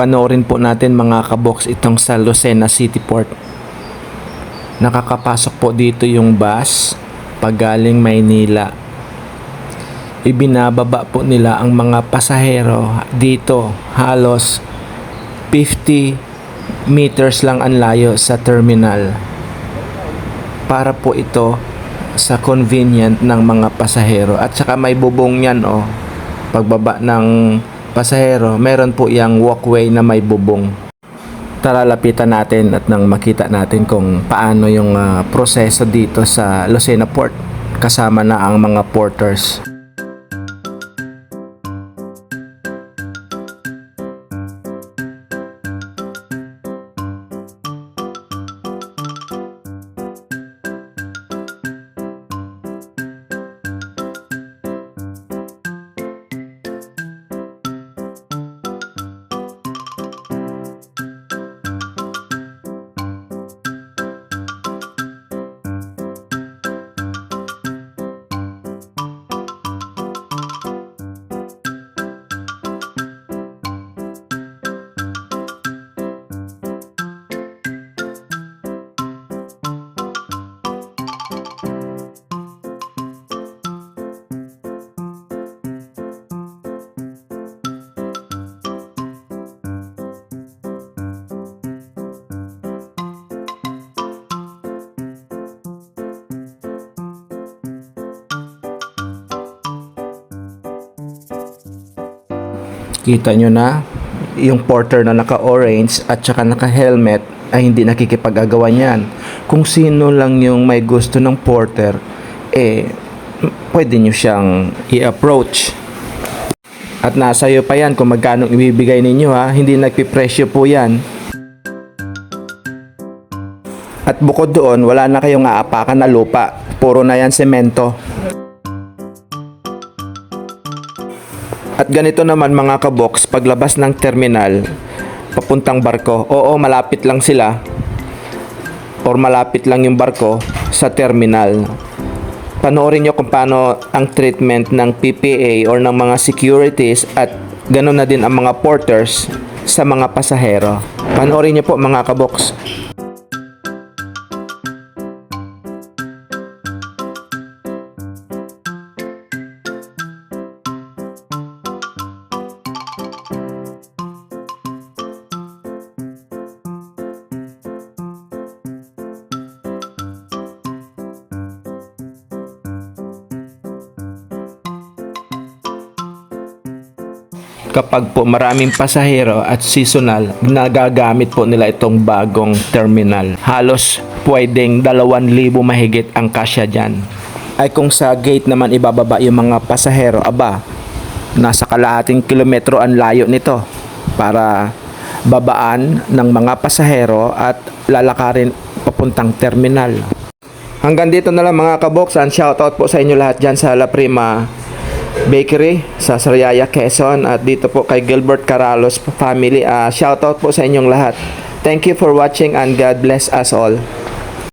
Panoorin po natin mga kabox itong sa Lucena City Port. Nakakapasok po dito yung bus pagaling Maynila. Ibinababa po nila ang mga pasahero dito halos 50 meters lang ang layo sa terminal. Para po ito sa convenient ng mga pasahero at saka may bubong yan oh. Pagbaba ng pasahero, meron po yung walkway na may bubong. Tara lapitan natin at nang makita natin kung paano yung ah, proseso dito sa Lucena Port kasama na ang mga porters. Kita nyo na yung porter na naka-orange at saka naka-helmet ay hindi nakikipag-agawan yan. Kung sino lang yung may gusto ng porter, eh, pwede nyo siyang i-approach. At nasa iyo pa yan kung magkano ibibigay ninyo ha, hindi nagpipresyo po yan. At bukod doon, wala na kayong aapakan na lupa. Puro na yan semento. At ganito naman mga kabox, paglabas ng terminal, papuntang barko, oo malapit lang sila or malapit lang yung barko sa terminal. Panoorin nyo kung paano ang treatment ng PPA or ng mga securities at ganoon na din ang mga porters sa mga pasahero. Panoorin nyo po mga kabox. Kapag po maraming pasahero at seasonal, nagagamit po nila itong bagong terminal. Halos pwedeng 2,000 mahigit ang kasya dyan. Ay kung sa gate naman ibababa yung mga pasahero, aba, nasa kalahating kilometro ang layo nito para babaan ng mga pasahero at lalakarin papuntang terminal. Hanggang dito na lang mga kaboksan. Shoutout po sa inyo lahat dyan sa La Prima Bakery sa Sariaya, Quezon at dito po kay Gilbert Caralos family. Ah, shoutout po sa inyong lahat. Thank you for watching and God bless us all.